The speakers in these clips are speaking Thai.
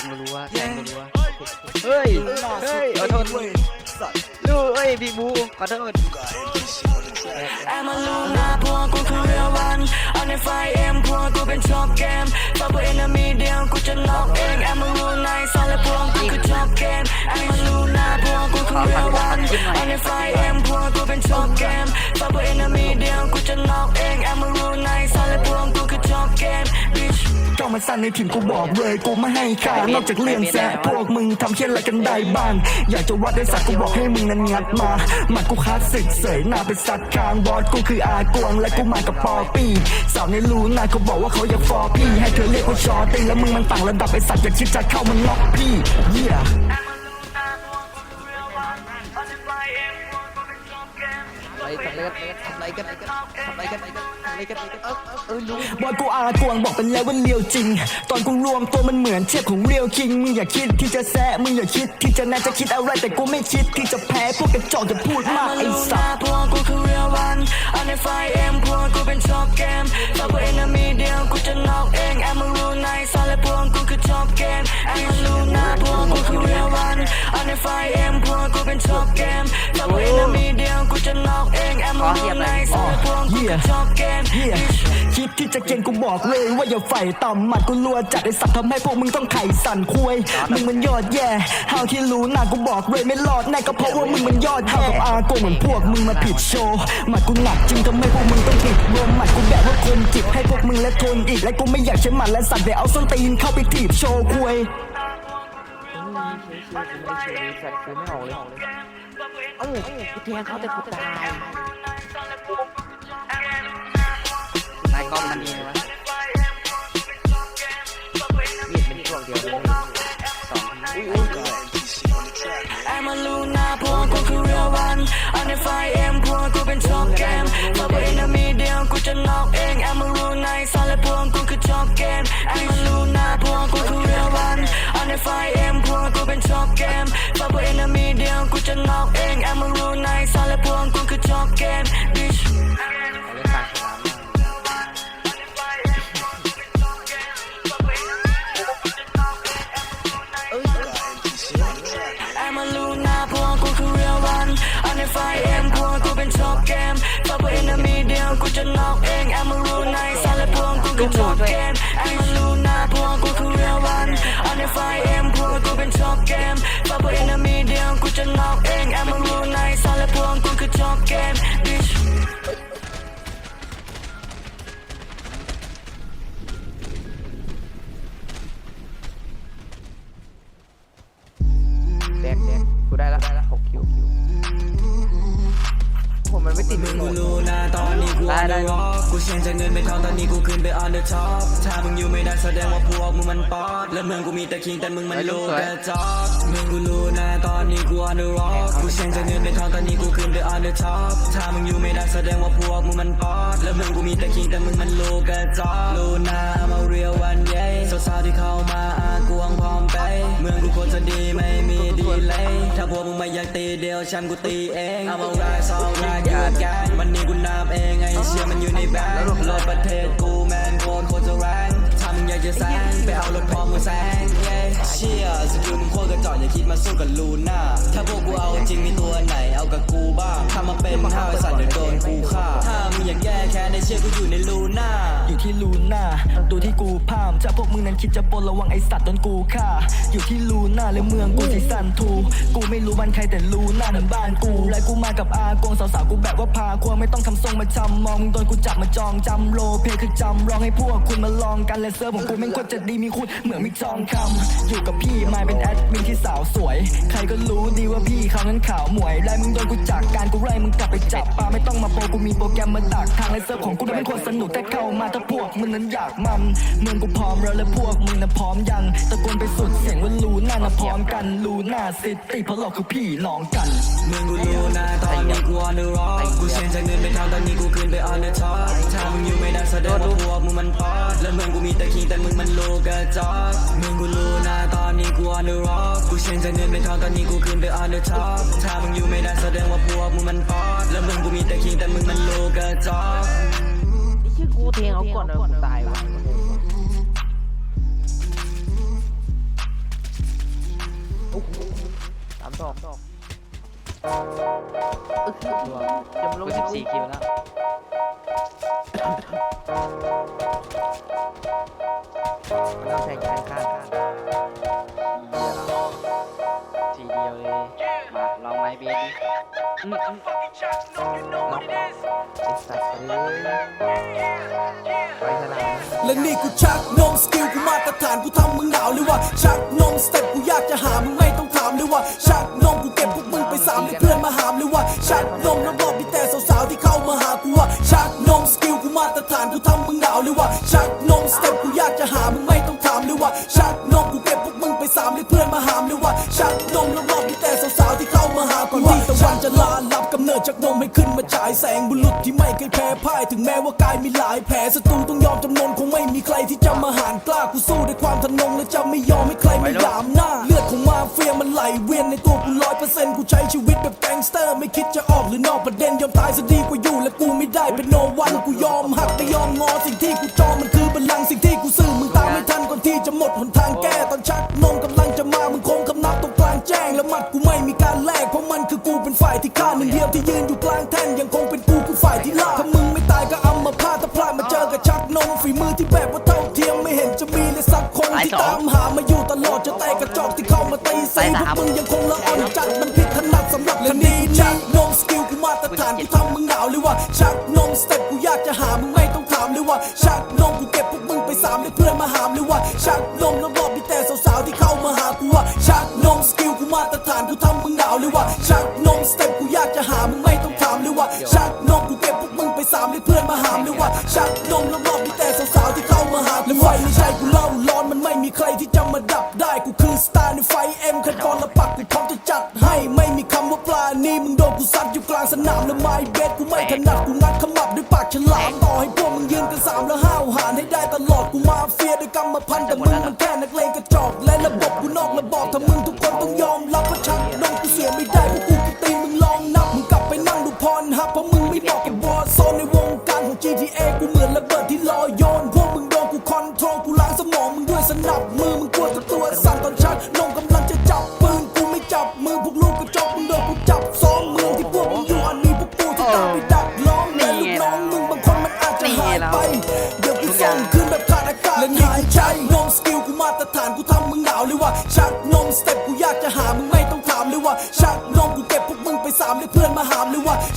งรัวๆแทงรัวๆเฮ้ยเฮ้ยขอโทษดูเฮ้ยพี่บูขอโทษแอมมาลูนาพวกกูคือเรียวันเอาในไฟเอ็มพวกกูเป็นชอบเกมฝากพวกเอ็นมีเดียวกูจะน็อกเองแอมมาลูนาสอนและพวกกูคือชอบเกมแอมมาลูนาพวกกูคือเรียวันเอาในไฟเอ็มพวกกูเป็นชอบ มาสั่นในถิ่นกูบอกเลยกูไม่ให้ค่านอกจากเรื่องแซะพวกมึงทำเช่นอะไรกันได้บ้าง อยากจะวัดได้สักกูบอกให้มึงนั้นงัดมาหมัดกูคลาสสิกเสยหน้าเป็นสัตว์กลางบอสกูคืออากวงและกูมากับปอปี้สาวในรูนาเขาบอกว่าเขาอยากฟอร์พี่ให้เธอเรียกว่าชอติแล้วมึงมันต่างระดับไอสัตว์อยากคิดจะเข้ามันน็อกพี่เยี่ย ไรกันทำไรกันอะไรกันทำไรกันอะไรกันเออเออลุงบอยกูอากวงบอกเป็นแล้วว่าเลียวจริง ตอนกูรวมตัวมันเหมือนเทียบของเรียวคิงมึงอย่าคิดที่จะแซะมึงอย่าคิดที่จะน่าจะคิดอะไรแต่กูไม่คิดที่จะแพ้พวกกระจอกจะพูดมากไอ้สัสพวกกูคือเรียววันอันในไฟเอ็มพวกกูเป็นชอปเกมฝากพวกเอ็น ไฟเอ็มพวกกูเป็นชอบเกมฝากพวกเอ็นมีเดียวกูจะน็อกเองแอมมารูไนสอนและพวกกูคือชอบเกมเฮียคิดที่จะเก่งกูบอกเลยว่าอย่าใฝ่ต่ำหมัดกูรัวจัดไอสัตว์ทำให้พวกมึงต้องไข่สั่นคุยมึงมันยอดแย่หาวที่รู้หนากูบอกเลยไม่รอดแน่ก็เพราะว่ามึงมันยอดแย่กับอาโกเหมือนพวกมึงมาผิดโชว์หมัดกูหนักจริงทำให้พวกมึงต้องติดรวมหมัดกูแบบว่าคนจิบให้พวกมึงและทนอีกและกูไม่อยากใช้หมัดและสัตว์เดี๋ยวเอาส้นตีนเข้าไปถีบโชว์คุย ไม่เชื่อสัตว์คือไม่ออกเลยเออกูแทงเขาแต่กูตายนายกล้องมันดีไหมวะมีดเป็นพวกเดียวเลยสองอุ้ยอุ้ยแอมมาลูนาพวกกูคือเรียวันอาในไฟเอ็มพวกกูเป็นชอบเกมฝากพวกเอ็นมีเดียวกูจะนอกเองแอมมารูไนสอนและพวกกูคือชอบเกม เอาในไฟเอ็มพวกกูเป็นชอบเกมฝากพวกเอ็นมีเดียวกูจะน็อกเองแอมมารูไนสอนและพวกกูคือชอบเกม bitch เอาเล่นปากฉลามมาแอมมาลูนาพวกกูคือเรียวัน คือชอบเกม bitch แดกแดกกูได้ละได้ละหกคิวคิว ผมมันไม่ติดมึงโหมกูดรู้นะตอนนี้กูได้ on ได้ the rock กูเชียงจากเงินไปทองตอนนี้กูขึ้นไป on the top ถ้ามึงอยู่ไม่ได้แสดงว่าพวกมึงมันป๊อดและเมืองกูมีแต่คิงแต่มึงมันโลกกระจอกมึงกูรู้นะตอนนี้กู on the rock กูเชียงจากเงินไปทองตอนนี้กูขึ้นไป on the top ถ้ามึงอยู่ไม่ได้แสดงว่าพวกมึงมันป๊อดและเมืองกูมีแต่คิงแต่มึงมันโลกกระจอกรู้ พวกมึงไม่อยากตีเดียวฉันกูตีเอง I'm a rise all right อยู่กับแกงวันนี้กูนับเองไอ้เชี่ยมันอยู่ในแบงค์รถประเทศกูแมนโคนโคตรจะแรงถ้ามึงอยากจะแซงไปเอารถพร้อมึงแซงเย้เชี่ยสกิลมึงโคตรกระจอกอย่าคิดมาสู้กับลูน่าถ้าพวกกูเอาจริงมีตัวไหน กับกูบ้างถ้ามาเป็นห้าวไอ้สัตว์เดี๋ยวโดนกูฆ่าถ้ามึงอยากแก้แค้นในเชี่ยกูอยู่ในลูน่าอยู่ที่ลูน่าดูที่กูพามจะพวกมึงนั้นคิดจะปนระวังไอสัตว์โดนกูฆ่าอยู่ที่ลูน่าและเมืองกูสีสันทูกูไม่รู้บ้านใครแต่ลูน่าเหมือนบ้านกูและกูมากับอากงสาวๆกูแบบว่าพาควงไม่ต้องทำทรงมาจำมองมึงโดนกูจับมาจองจำโลเพคือจำลองให้พวกคุณมาลองกันและเซิร์ฟของกูแม่งโคตรจะดีมีคุณเหมือนมีทองคำอยู่กับพี่มาเป็นแอดมินที่สาวสวย ใครก็รู้ดีว่าพี่เขานั้นขาวหมวยไล่มึงโดนกูจากการกูไล่มึงกลับไปจับปลาไม่ต้องมาโปรกูมีโปรแกรมมาดักทางแลเซิร์ฟของกูนั้นเป็นคนสนุกแต่เข้ามาถ้าพวกมึงนั้นอยากมันเมืองกูพร้อมแล้วและพวกมึงน่ะพร้อมยังตะโกนไปสุดเสียงว่าลูน่าน่ะพร้อมกันลูน่าซิตี้เพราะเราคือพี่น้องกันมึงกูรู้นะตอนนี้กู on the rock กูเชีย งจากเงินไปทางตอนนี้กูขึ้นไปออนเดอะท็อปถ้ามึงอยู่ไม่ได้แสดงว่าพวกมึงมันป๊อดและเมืองกูมีแต่คิงแต่มึงมันโลกกระจอกมึงกูรู้นะตอนนี้กูออนเดอะร็อกูเชียงจากเงินไปทางตอนนี้กูขึ้นไปออนเดอะท็อปถ้ามึงอยู่ไม่ได้แสดงว่าพวกมึงมันป๊อดและเมืองกูมีแต่คิงแต่มึงมันโลกกระจอกไม่ใชื่อกูเทงเขาก่อนนะกูตายวะ อึ๊กตัวกูสิบสี่คิวแล้วมันต้องแทงกันข้างข้างทีเดียวเลยมาลองไม้เบสดิ ไอ้สัตว์เอ้ยไว้สนามและนี่กูชักนมสกิลกูมาตรฐานกูทำมึงหนาวเลยว่าชักนมสเต็ปกูอยากจะหามึงไม่ต้องถามเลยว่าชักนมกูเก็บพวกมึงไปสามเลยเพื่อนมาหามเลยว่าชักนมแล้วบอกมีแต่สาวๆที่เข้ามาหากูว่าชักนมสกิลกูมาตรฐานกูทำมึงหนาวเลยว่าชักนมสเต็ปกูอยากจะหามึงไม่ต้องถามเลยว่าชักนมกูเก็บพวกมึงไปสามเลยเพื่อนมาหามเลยว่าชักนมแล้วบอกมีแต่สาวๆ จะลาลับกำเนิดจากนมให้ขึ้นมาฉายแสงบุรุษที่ไม่เคยแพ้พ่ายถึงแม้ว่ากายมีหลายแผลศัตรูต้องยอมจำนนคงไม่มีใครที่จะมาหารกล้ากูสู้ด้วยความทะนงและจะไม่ยอมให้ใครมาหยามหน้า เลือดของมาเฟียมันไหลเวียนในตัวกูร้อยเปอร์เซ็นต์กูใช้ชีวิตแบบแก๊งสเตอร์ ไม่คิดจะออกหรือนอกประเด็นยอมตายซะดีกว่าอยู่และกูไม่ได้เป็นโนวันกูยอมหักไม่ยอมงอสิ่งที่กูจองมันคือบัลลังก์สิ่งที่กูซื่อมึงตามไม่ทันก่อนที่จะหมดหนทางแก้ตอนชักนมกำลังจะมามึงคงคำนับตรงกลางแจ้งแล้วมัดายที่ฆ่าหนึ่งเดียวที่ยืนอยู่กลางแท่นยังคงเป็นกูคือฝ่ายที่ล่าถ้ามึงไม่ตายก็เอามาพาดถ้าพลาดมาเจอกับชักนมฝีมือที่แบบว่าเท่าเทียมไม่เห็นจะมีเลยสักคนที่ตามหามาอยู่ตลอดจะแต่กระจอกที่เข้ามาตีซีพวกมึงยังคงละอ่อนจัดมันผิดถนัดสำหรับและนี่ชักนมสกิลกูมาตรฐานกูทำมึงหนาวเลยว่าชักนมสเต็ปกูอยากจะหามึงไม่ต้องถามเลยว่าชักนมกูเก็บพวกมึงไปสามเลยเพื่อนมาหามเลยว่าชักนมแล้วบอก หนาวเลยว่าชักนมสเต็ปกูอยากจะหามึงไม่ต้องถามเลยว่าชักนมกูเก็บพวกมึงไปสามเลยเพื่อนมาหามเลยว่าชักนมแล้วบอกมีแต่สาวๆที่เข้ามาหากูว่าไม่ใช่กูเล่าร้อนมันไม่มีใครที่จะมาดับได้กูคือสตาร์ในไฟเอ็มขั้นตอนละปักกูพร้อมจะจัดให้ไม่มีคำว่าปลานี่มึงโดนกูซัดอยู่กลางสนามแล้วไม้เบสกูไม่ถนัดกูงัดขมับด้วยปากฉลามต่อให้พวกมึงยืนกันสามแล้วห้าวหาญให้ได้ตลอดกูมาเฟียด้วยกรรมพันธุ์แต่มึงมันแค่นักเลงกระจอกและระบบกูนอกระบอกถ้ามึงทุกคนต้องยอมรับว่าชัก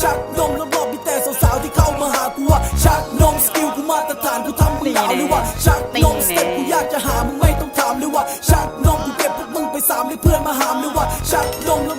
ชักนมแล้วบอกมีแต่สาวๆที่เข้ามาหากูว่าชักนมสกิลกูมาตรฐานกูทำมึงหนาวเลยว่าชักนมสเต็ปกูอยากจะหามึงไม่ต้องถามเลยว่าชักนมกูเก็บพวกมึงไปสามเลยเพื่อนมาหามเลยว่าชักนมแล้ว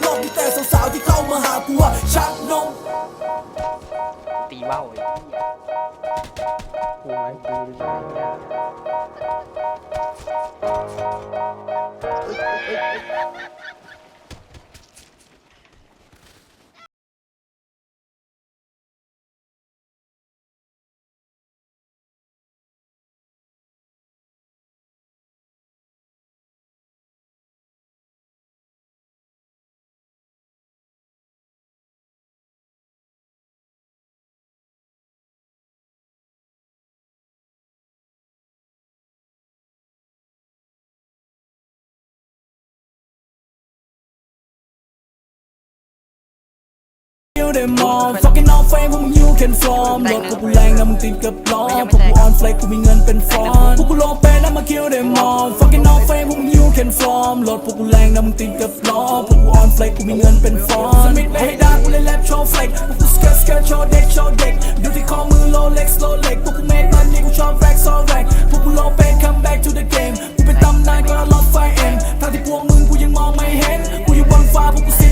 them all fucking all fame พวกมึง you can form รถพวกกูแรงนะมึงติดกับล้อพวกกู on flex กูมีเงินเป็นฟอนพวกกูโลเปนะมา kill them all fucking all fame พวกมึง you can form รถพวกกูแรงนะมึงติดกับล้อพวกกู on flex กูมีเงินเป็นฟอนสมิธไม่ให้ด่ากูเลยแรปโชว์ flex พวกกู skirt skirt โชว์เด็กโชว์เด็กดูที่ข้อมือ Rolex Rolex พวกกู make money กูชอบ rack so rack พวกกูโลเป come back to the game กูเป็นตำนานก็รถไฟเอ็มทางที่พวกมึงกูยังมองไม่เห็นกูอยู่บนฟ้าพวกกู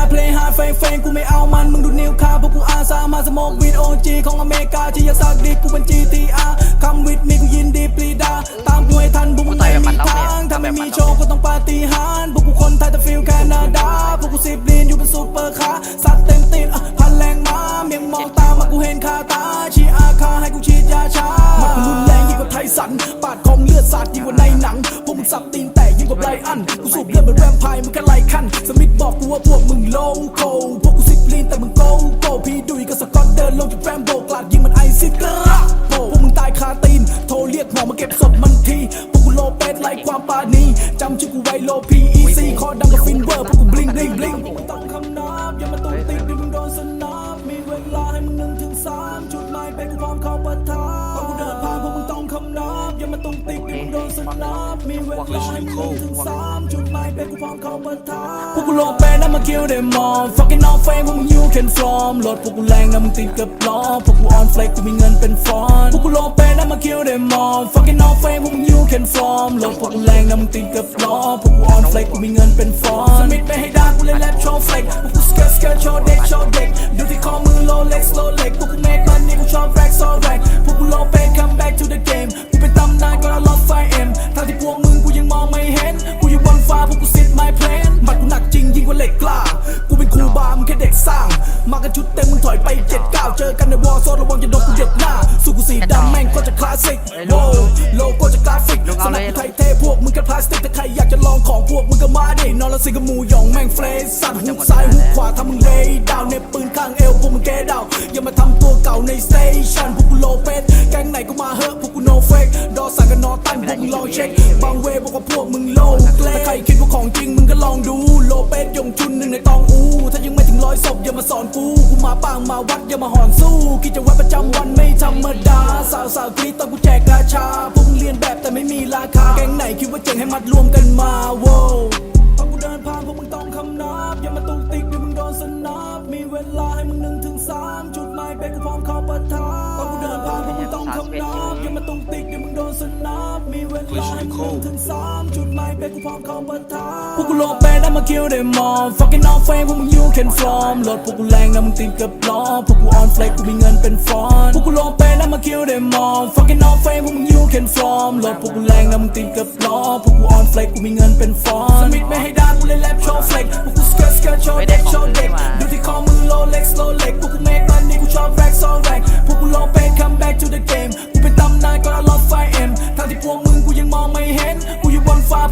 hard play hard เฟงเฟงกูไม่เอามันมึงดูนิ้วคาพวกกูอาสามาสโมกวีดโอจีของอเมริกาที่อยากสักดิกูเป็น GTR คำวิดมีกูยินดีปรีดา ตามกูให้ทันพวกมึงไม่มีทางถ้าไม่มีโชว์ก็ต้องปาฏิหาริย์พวกกูคนไทยแต่ฟิลแคนาดาพวกกูสิบลีนอยู่เป็นซูเปอร์คาร์ หมอมาเก็บศพมันทีพวกกูโลเป็ดไล่ความปานีจำชื่อกูไว้โลพีอีซีคอยดำกับฟินเวอร์พวกกูบลิงบลิงบลิงต้องคำนับอย่ามาตุ้งติ๊กเดี๋ยวมึงโดนสนับมีเวลาให้มึงหนึ่งถึงสามจุดหมายเป็นกูพร้อมเข้าปะทะพอกูเดินผ่านพวกมึงต้องคำนับอย่ามาตุ้งติ๊กเดี๋ยวมึงโดนสนับมีเวลาให้มึงหนึ่งถึงสามจุดหมายเป็นกูพร้อมเข้าปะทะพวกกูโลเปนะมาคิวเดมอ fucking off fame พวกมึง you can from รถพวกกูแรงนะมึงติดกับล้อพวกกู on flex กูมีเงินเป็นฟอนพวกกูโลเปนะมาคิวเดมอ fucking off fame พวกมึง you can from รถพวกกูแรงนะมึงติดกับล้อพวกกู on flex กูมีเงินเป็นฟอนสมิธไม่ให้ด่ากูเลยแรปโชว์เฟกพวกกูสเกิร์ตสเกิร์ตโชว์เด็กโชว์เด็กดูที่ข้อมือโลเล็กโลเล็กพวกกู make money กูชอบแร็กโซแร็กพวกกูโลเป come back to the game กูเป็นตำนานก็รอด ดินอนละสิกับมูหยองแม่งเฟรชสัตว์หุกซ้ายหุกขวาทำมึงเลยดาวเน็บปืนข้างเอวพวกมึงแกดาวอย่ามาทำตัวเก่าในสเตชันพวกกูโลเป็ดแก๊งไหนก็มาเฮ้พวกกูโนเฟกดอสังกันนอตันพวกมึงลองเช็คบางเวบอกว่าพวกมึงโลเกลถ้าใครคิดว่าของจริงมึงก็ลองดูโลเป็ดยงชุนหนึ่งในตองอูถ้ายังไม่ถึงร้อยศพอย่ามาสอนกูกูมาปางมาวัดอย่ามาหอนสู้กิจวัตรประจำวันไม่ธรรมดาสาวสาวกรีดตอนกูแจกกาชาพวกมึงเรียนแบบแต่ไม่มีราคาแก๊งไหนคิดว่าเจ๋งให้มัดรวมกันมาโว้ อย่ามาตุกติกเดี๋ยวมึงโดนสนับมีเวลาให้มึงหนึ่งถึงสามจุดหมายเป็นกูพร้อมเข้าปะทะ ต้องคำนับยังมาต้งติกเดี๋ยวมึงโดนสนับมีเวลาให้มึงถึงสามจุดหมายเป็นกูพร้อมเข้าปะทะพวกกูลงไปแล้วมาคิวได้มอม fucking off fame พวกมึง you can from รถพวกกูแรงนะมึงติดกับล้อพวกกู on flex กูมีเงินเป็นฟอนพวกกูลงไปแล้วมาคิวได้มอม fucking off fame พวกมึง you can from รถพวกกูแรงนะมึงติดกับล้อพวกกู on flex กูมีเงินเป็นฟอนสมิธไม่ให้ได้กูเลยแลบโชว์ flex พวกกูสเกิร์ตสเกิร์ตโชว์เด็กโชว์เด็กดูที่คอมือโลเล็กโลเล็กพวกกู make money กูชอบ rack so rack พวกกูลงไป come back to the เฟมกูเป็นตำนานก็อนอลอดไฟเอ็มทางที่พวกมึงกูยังมองไม่เห็น กูอยู่บนฟ้าพวก